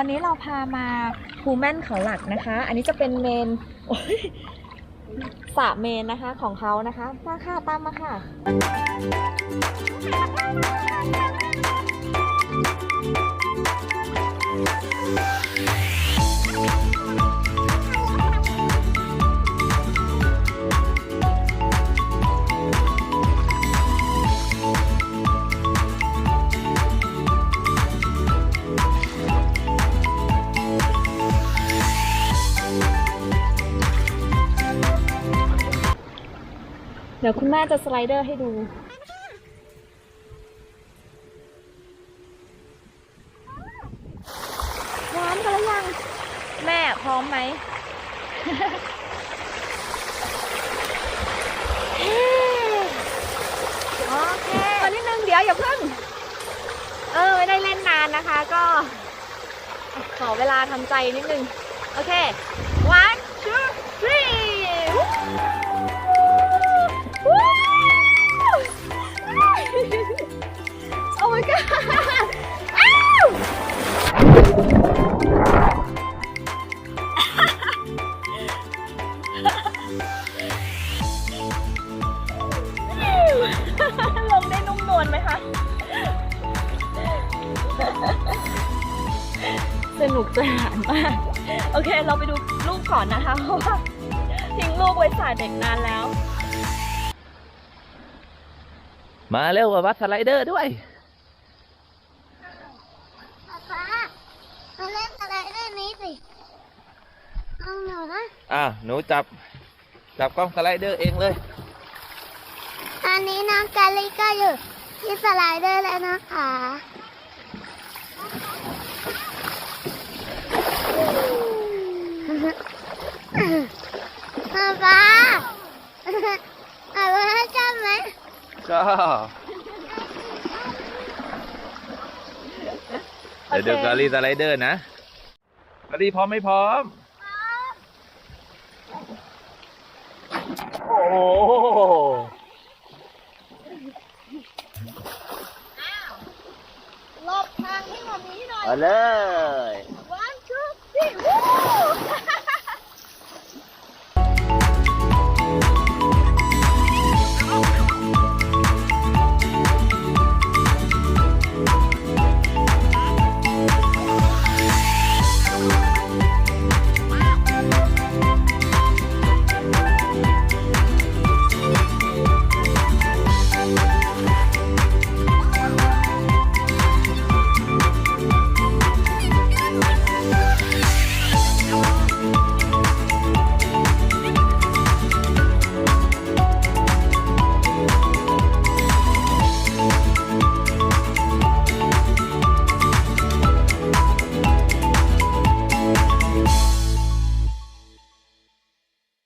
วันนี้เราพามาภูแม่นเขาหลักนะคะ อันนี้จะเป็นเมนสระเมนนะคะของเขานะคะ มาค่ะตามมาค่ะ เดี๋ยวคุณแม่จะสไลเดอร์ให้ดูพร้อมกันแล้วยัง แม่พร้อมไหมโอเคตอนนิดนึงเดี๋ยวอย่าเพิ่ง เออ ไม่ได้เล่นนานนะคะก็ ขอเวลาทำใจนิดนึง โอเค ลงได้นุ่มนวลไหมคะ สนุกสนานมาก โอเค เราไปดูรูปก่อนนะคะ เพราะว่าทิ้งลูกไว้สายเด็กนานแล้ว มาเร็วกับวัดสไลเดอร์ด้วย ป๊ามาเล่นอะไรเล่นนี้สิ เอาหนูนะอะหนูจับ จับกล้องสไลเดอร์เองเลยตอนนี้น้องกาลิก็อยู่ที่สไลเดอร์แล้วนะคะป๊าป๊าป๊าป๊าชอบไหมชอบเดี๋ยวดูกาลีสไลเดอร์นะกาลีพร้อมไม่พร้อม โอ้โห ห